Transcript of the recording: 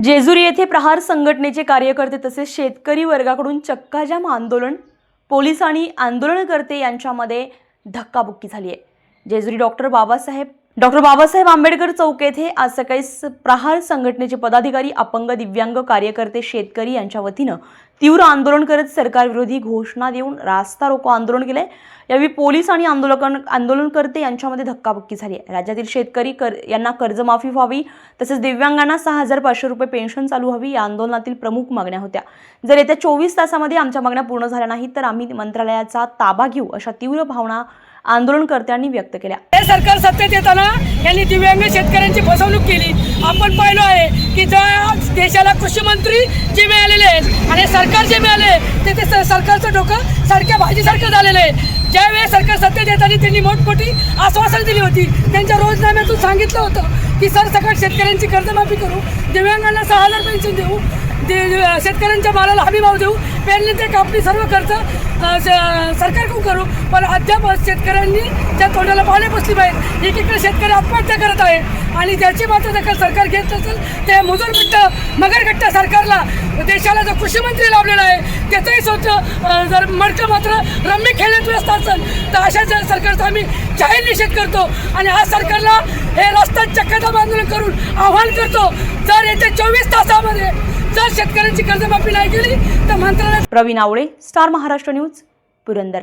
जेजुरी येथे प्रहार संघटनेचे कार्यकर्ते तसेच शेतकरी वर्गाकडून चक्काजाम आंदोलन पोलीस आणि आंदोलनकर्ते यांच्यामध्ये धक्काबुक्की झाली आहे जेजुरी डॉक्टर बाबासाहेब डॉक्टर बाबासाहेब आंबेडकर चौक येथे आज सकाळी प्रहार संघटनेचे पदाधिकारी अपंग दिव्यांग कार्यकर्ते शेतकरी यांच्या वतीनं तीव्र आंदोलन करत सरकारविरोधी घोषणा देऊन रास्ता रोको आंदोलन केलं आहे यावेळी पोलीस आणि आंदोलन आंदोलनकर्ते यांच्यामध्ये धक्काबुक्की झाली आहे. राज्यातील शेतकरी कर यांना कर्जमाफी व्हावी तसेच दिव्यांगांना सहा हजार पाचशे रुपये पेन्शन चालू हवी या आंदोलनातील प्रमुख मागण्या होत्या. जर येत्या चोवीस तासामध्ये आमच्या मागण्या पूर्ण झाल्या नाहीत तर आम्ही मंत्रालयाचा ताबा घेऊ अशा तीव्र भावना आंदोलनकर्त्यांनी व्यक्त केल्या. हे सरकार सत्तेत येताना यांनी दिव्यांग शेतकऱ्यांची फसवणूक केली. आपण पाहिलो आहे की ज्या देशाला कृषी मंत्री जे मिळालेले आहेत आणि सरकार जे मिळाले ते ते सरकारचं डोकं सारख्या भाजीसारखं झालेलं आहे. ज्यावेळेस सरकार सत्तेत येताना त्यांनी मोठमोठी आश्वासन दिली होती त्यांच्या रोजनाम्यातून सांगितलं होतं की सरसकट शेतकऱ्यांची कर्जमाफी करू दिव्यांगांना सहा हजार पेन्शन देऊ दे शेतकऱ्यांच्या मालाला हमी भाव देऊ पेरणी ते कापणी सर्व खर्च सरकारकडून करू. पण अद्याप शेतकऱ्यांनी त्या तोंडाला पाणी बसली पाहिजे. एकीकडे शेतकरी आत्महत्या करत आहे आणि त्याची मात्र दखल सरकार घेत नसेल ते मुजूरगट्ट मगरगट्ट सरकारला देशाला जो कृषीमंत्री लाभलेला आहे त्याचंही स्वच्छ जर मडकं मात्र रम्मी खेळण्यात व्यस्त असेल तर अशा सरकारचा आम्ही जाहीर निषेध करतो आणि आज सरकारला हे रस्ता चक्कादाब आंदोलन करून आव्हान करतो. जर येत्या चोवीस तास जर शेतकऱ्यांची कर्जमाफी नाही केली तर मंत्रालय प्रवीण आवळे स्टार महाराष्ट्र न्यूज पुरंदर.